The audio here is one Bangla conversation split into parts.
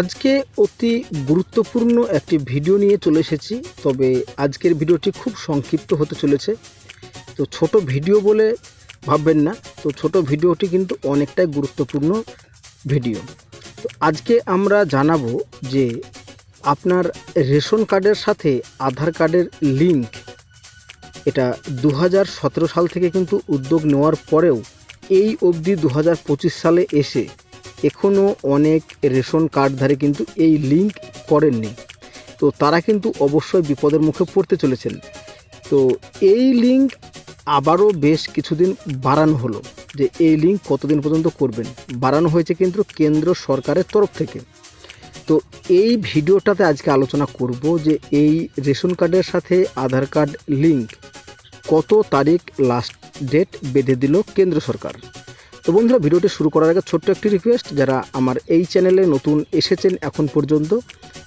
আজকে অতি গুরুত্বপূর্ণ একটি ভিডিও নিয়ে চলে এসেছি, তবে আজকের ভিডিওটি খুব সংক্ষিপ্ত হতে চলেছে। তো ছোট ভিডিও বলে ভাববেন না, তো ছোট ভিডিওটি কিন্তু অনেকটাই গুরুত্বপূর্ণ ভিডিও। তো আজকে আমরা জানাব যে আপনার রেশন কার্ডের সাথে আধার কার্ডের লিঙ্ক, এটা দু হাজার সতেরো সাল থেকে কিন্তু উদ্যোগ নেওয়ার পরেও এই অবধি দু হাজার পঁচিশ সালে এসে এখনও অনেক রেশন কার্ডধারী কিন্তু এই লিঙ্ক করেননি। তো তারা কিন্তু অবশ্যই বিপদের মুখে পড়তে চলেছেন। তো এই লিঙ্ক আবারও বেশ কিছুদিন বাড়ানো হলো যে এই লিঙ্ক কতদিন পর্যন্ত করবেন? বাড়ানো হয়েছে কিন্তু কেন্দ্র সরকারের তরফ থেকে। তো এই ভিডিওটাতে আজকে আলোচনা করব যে এই রেশন কার্ডের সাথে আধার কার্ড লিঙ্ক কত তারিখ লাস্ট ডেট বেঁধে দিল কেন্দ্র সরকার। তো বন্ধুরা, ভিডিওটি শুরু করার আগে ছোট্ট একটি রিকোয়েস্ট যারা আমার এই চ্যানেলে নতুন এসেছেন এখন পর্যন্ত,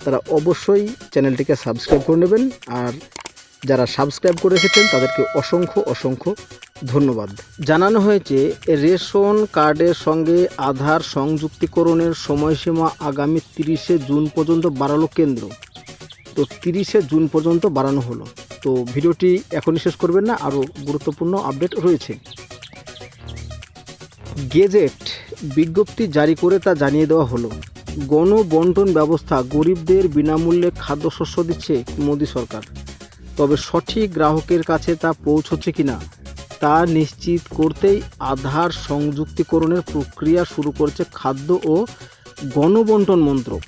তারা অবশ্যই চ্যানেলটিকে সাবস্ক্রাইব করে নেবেন, আর যারা সাবস্ক্রাইব করে রেখেছেন তাদেরকে অসংখ্য অসংখ্য ধন্যবাদ। জানানো হয়েছে, রেশন কার্ডের সঙ্গে আধার সংযুক্তিকরণের সময়সীমা আগামী তিরিশে জুন পর্যন্ত বাড়ালো কেন্দ্র। তো তিরিশে জুন পর্যন্ত বাড়ানো হলো। তো ভিডিওটি এখনই শেষ করবেন না, আরও গুরুত্বপূর্ণ আপডেট রয়েছে। গেজেট বিজ্ঞপ্তি জারি করে তা জানিয়ে দেওয়া হলো। গণবন্টন ব্যবস্থা গরিবদের বিনামূল্যে খাদ্যশস্য দিচ্ছে মোদী সরকার। তবে সঠিক গ্রাহকের কাছে তা পৌঁছচ্ছে কিনা, তা নিশ্চিত করতেই আধার সংযুক্তিকরণের প্রক্রিয়া শুরু করেছে খাদ্য ও গণবন্টন মন্ত্রক।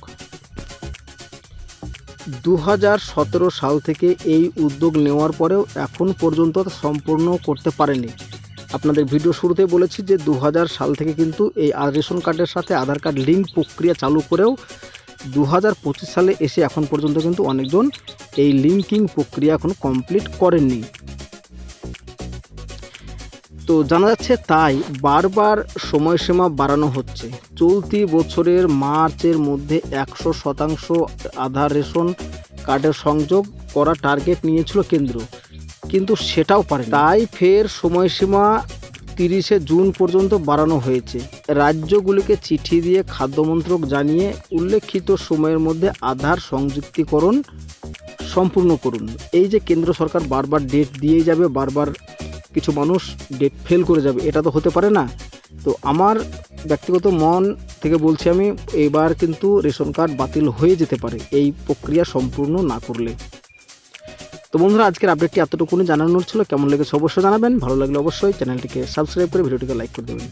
দু হাজার সতেরো সাল থেকে এই উদ্যোগ নেওয়ার পরেও এখন পর্যন্ত সম্পূর্ণ করতে পারেনি। আপনাদের ভিডিও শুরুতে বলেছি যে দু হাজার সাল থেকে কিন্তু এই রেশন কার্ডের সাথে আধার কার্ড লিঙ্ক প্রক্রিয়া চালু করেও দু হাজার পঁচিশ সালে এসে এখন পর্যন্ত কিন্তু অনেকজন এই লিঙ্কিং প্রক্রিয়া এখন কমপ্লিট করেননি। তো জানা যাচ্ছে তাই বারবার সময়সীমা বাড়ানো হচ্ছে। চলতি বছরের মার্চের মধ্যে একশো শতাংশ আধার রেশন কার্ডের সংযোগ করা টার্গেট নিয়েছিল কেন্দ্র। কিন্তু সেটাও পারে তাই ফের সময়সীমা তিরিশে জুন পর্যন্ত বাড়ানো হয়েছে। রাজ্যগুলিকে চিঠি দিয়ে খাদ্যমন্ত্রক জানিয়ে উল্লেখিত সময়ের মধ্যে আধার সংযুক্তিকরণ সম্পূর্ণ করুন। এই যে কেন্দ্র সরকার বারবার ডেট দিয়েই যাবে, বারবার কিছু মানুষ ডেট ফেল করে যাবে, এটা তো হতে পারে না? তো আমার ব্যক্তিগত মন থেকে বলছি আমি, এবার কিন্তু রেশন কার্ড বাতিল হয়ে যেতে পারে, এই প্রক্রিয়া সম্পূর্ণ না করলে। তো বন্ধুরা, আজকের আপডেটটি এতটুকুনি জানানোর ছিল। কেমন লেগেছে অবশ্যই জানাবেন। ভালো লাগলে অবশ্যই চ্যানেলটিকে সাবস্ক্রাইব করে ভিডিওটিকে লাইক করে দেবেন।